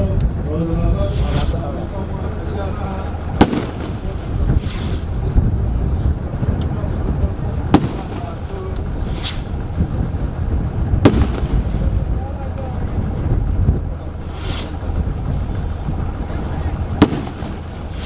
Amen.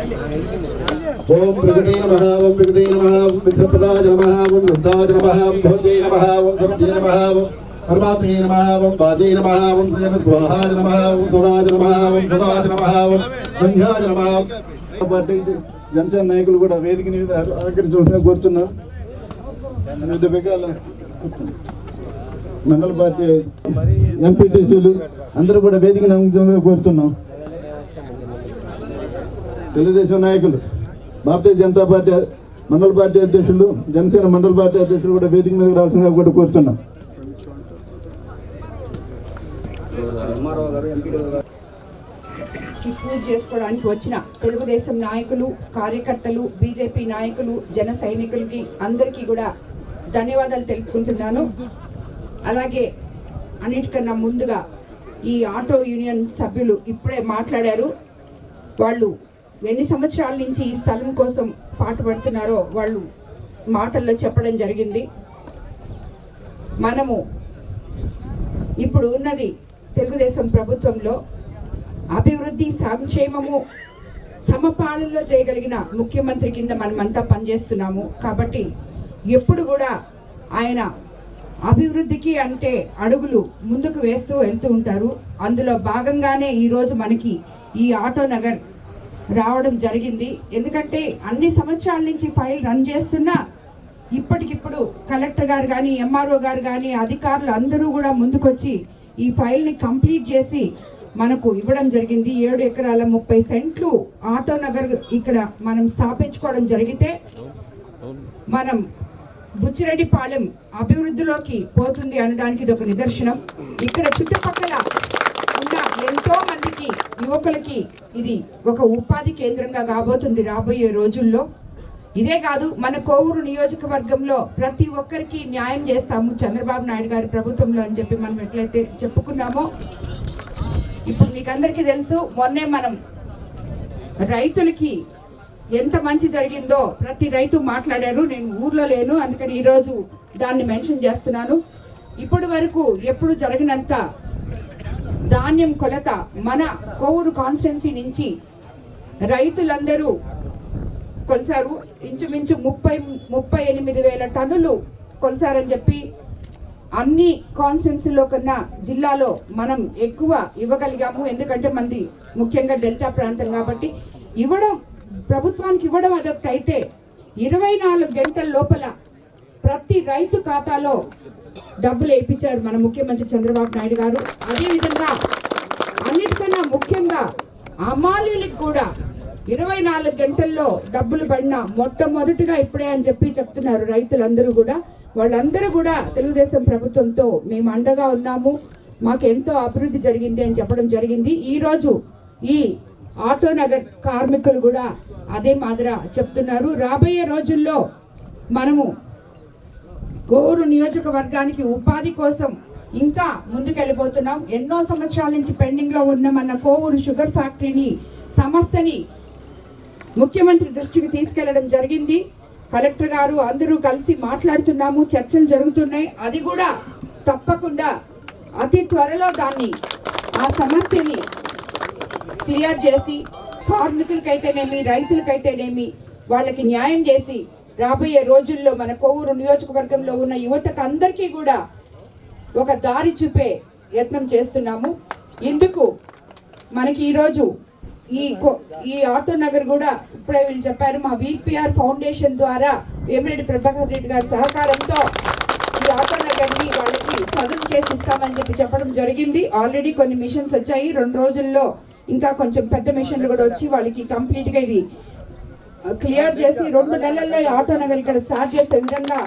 ముహూర్తస్య ముహూర్తోస్త నాస్తు ఓం ప్రగతే నమః ఓం ప్రగతే నమః ఓం విఘ్నప్రదాయ నమః ఓం వృద్ధాయ నమః ఓం భోజే నమః ఓం సర్వే నమః ఓం పరమాత్మే నమః ఓం వాజే నమః ఓం సజన స్వాహాయ నమః ఓం సురాజ నమః ఓం సురాజ నమః ఓం నమః పార్టీ జనసేన నాయకులు కూడా వేదిక మీద అలంకరించవలసిన కోరుతున్నారు వివిధ విభాగాల మండల పార్టీ ఎంపీటీసీలు అందరూ కూడా వేదికను అందించడంలో కోరుతున్నాం తెలుగుదేశం నాయకులు భారతీయ జనతా పార్టీ మండల పార్టీ అధ్యక్షులు జనసేన మండల పార్టీ అధ్యక్షులు కూడా వేదిక మీద రావాల్సిందిగా కూడా కోరుతున్నాం. కి పూజ చేసుకోవడానికి వచ్చిన తెలుగుదేశం నాయకులు కార్యకర్తలు బీజేపీ నాయకులు జన సైనికులకి అందరికీ కూడా ధన్యవాదాలు తెలుపుకుంటున్నాను. అలాగే అన్నిటికన్నా ముందుగా ఈ ఆటో యూనియన్ సభ్యులు ఇప్పుడే మాట్లాడారు. వాళ్ళు ఎన్ని సంవత్సరాల నుంచి ఈ స్థలం కోసం పాటుపడుతున్నారో వాళ్ళు మాటల్లో చెప్పడం జరిగింది. మనము ఇప్పుడు ఉన్నది తెలుగుదేశం ప్రభుత్వంలో అభివృద్ధి సంక్షేమము సమపాలనలో చేయగలిగిన ముఖ్యమంత్రి కింద మనమంతా పనిచేస్తున్నాము. కాబట్టి ఎప్పుడు కూడా ఆయన అభివృద్ధికి అంటే అడుగులు ముందుకు వేస్తూ వెళ్తూ ఉంటారు. అందులో భాగంగానే ఈరోజు మనకి ఈ ఆటో నగర్ రావడం జరిగింది. ఎందుకంటే అన్ని సంవత్సరాల నుంచి ఫైల్ రన్ చేస్తున్నా ఇప్పటికిప్పుడు కలెక్టర్ గారు కానీ ఎంఆర్ఓ గారు కానీ అధికారులు అందరూ కూడా ముందుకొచ్చి ఈ ఫైల్ని కంప్లీట్ చేసి మనకు ఇవ్వడం జరిగింది. ఏడు ఎకరాల ముప్పై సెంట్లు ఆటో నగర్ ఇక్కడ మనం స్థాపించుకోవడం జరిగితే మనం బుచ్చిరెడ్డిపాలెం అభివృద్ధిలోకి పోతుంది అనడానికి ఇది ఒక నిదర్శనం. ఇక్కడ చుట్టుపక్కల ఉన్న ఎంతో మందికి యువకులకి ఇది ఒక ఉపాధి కేంద్రంగా కాబోతుంది రాబోయే రోజుల్లో. ఇదే కాదు మన కోవూరు నియోజకవర్గంలో ప్రతి ఒక్కరికి న్యాయం చేస్తాము చంద్రబాబు నాయుడు గారి ప్రభుత్వంలో అని చెప్పి మనం ఎట్లయితే చెప్పుకున్నామో. ఇప్పుడు మీకు అందరికీ తెలుసు మొన్నే మనం రైతులకి ఎంత మంచి జరిగిందో ప్రతి రైతు మాట్లాడారు నేను ఊర్లో లేను అందుకని ఈరోజు దాన్ని మెన్షన్ చేస్తున్నాను. ఇప్పటి వరకు ఎప్పుడు జరిగినంత ధాన్యం కొలత మన కోవూరు కాన్స్టిట్యున్సీ నుంచి రైతులందరూ కొలిసారు. ఇంచుమించు ముప్పై ముప్పై ఎనిమిది వేల టన్నులు కొలిసారని చెప్పి అన్ని కాన్స్టిట్యున్సీలో కన్నా జిల్లాలో మనం ఎక్కువ ఇవ్వగలిగాము. ఎందుకంటే మంది ముఖ్యంగా డెల్టా ప్రాంతం కాబట్టి ఇవ్వడం ప్రభుత్వానికి ఇవ్వడం అదొకటైతే ఇరవై నాలుగు గంటల లోపల ప్రతి రైతు ఖాతాలో డబ్బులు వేయించారు మన ముఖ్యమంత్రి చంద్రబాబు నాయుడు గారు. అదేవిధంగా అన్నిటికన్నా ముఖ్యంగా అమాలీలకు కూడా ఇరవై నాలుగు గంటల్లో డబ్బులు పడిన మొట్టమొదటిగా ఇప్పుడే అని చెప్పి చెప్తున్నారు రైతులందరూ కూడా. వాళ్ళందరూ కూడా తెలుగుదేశం ప్రభుత్వంతో మేము అండగా ఉన్నాము. మాకు ఎంతో అభివృద్ధి జరిగింది అని చెప్పడం జరిగింది. ఈరోజు ఈ ఆటో నగర్ కార్మికులు కూడా అదే మాదిర చెప్తున్నారు. రాబోయే రోజుల్లో మనము గోరు నియోజకవర్గానికి ఉపాధి కోసం ఇంకా ముందుకెళ్ళిపోతున్నాం. ఎన్నో సంవత్సరాల నుంచి పెండింగ్లో ఉన్న మన కోవూరు షుగర్ ఫ్యాక్టరీని సమస్యని ముఖ్యమంత్రి దృష్టికి తీసుకెళ్ళడం జరిగింది. కలెక్టర్ గారు అందరూ కలిసి మాట్లాడుతున్నాము చర్చలు జరుగుతున్నాయి. అది కూడా తప్పకుండా అతి త్వరలో దాన్ని ఆ సమస్యని క్లియర్ చేసి కార్మికులకైతేనేమి రైతులకైతేనేమి వాళ్ళకి న్యాయం చేసి రాబోయే రోజుల్లో మన కోవూరు నియోజకవర్గంలో ఉన్న యువతకు అందరికీ కూడా ఒక దారి చూపే యత్నం చేస్తున్నాము. ఇందుకు మనకి ఈరోజు ఈ కో- ఈ ఆటో నగర్ కూడా ఇప్పుడే వీళ్ళు చెప్పారు. మా విపిఆర్ ఫౌండేషన్ ద్వారా వేమిరెడ్డి ప్రభాకర్ రెడ్డి గారి సహకారంతో ఈ ఆటో నగర్ని వాళ్ళకి చదువు చేసి ఇస్తామని చెప్పి చెప్పడం జరిగింది. ఆల్రెడీ కొన్ని మిషన్స్ వచ్చాయి. రెండు రోజుల్లో ఇంకా కొంచెం పెద్ద మిషన్లు కూడా వచ్చి వాళ్ళకి కంప్లీట్గా ఇది క్లియర్ చేసి రెండు నెలల్లో ఆటో నగర్ ఇక్కడ స్టార్ట్ చేసే విధంగా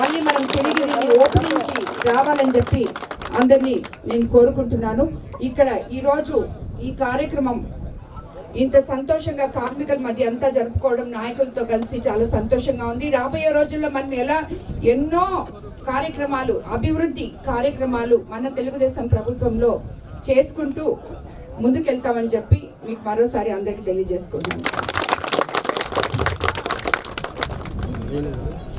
మళ్ళీ మనం తిరిగి దీన్ని ఓపెనింగ్ రావాలని చెప్పి అందరినీ నేను కోరుకుంటున్నాను. ఇక్కడ ఈరోజు ఈ కార్యక్రమం ఇంత సంతోషంగా కార్మికుల మధ్య అంతా జరుపుకోవడం నాయకులతో కలిసి చాలా సంతోషంగా ఉంది. రాబోయే రోజుల్లో మనం ఎలా ఎన్నో కార్యక్రమాలు అభివృద్ధి కార్యక్రమాలు మన తెలుగుదేశం ప్రభుత్వంలో చేసుకుంటూ ముందుకెళ్తామని చెప్పి మీకు మరోసారి అందరికీ తెలియజేసుకుంటున్నాను. Aynen.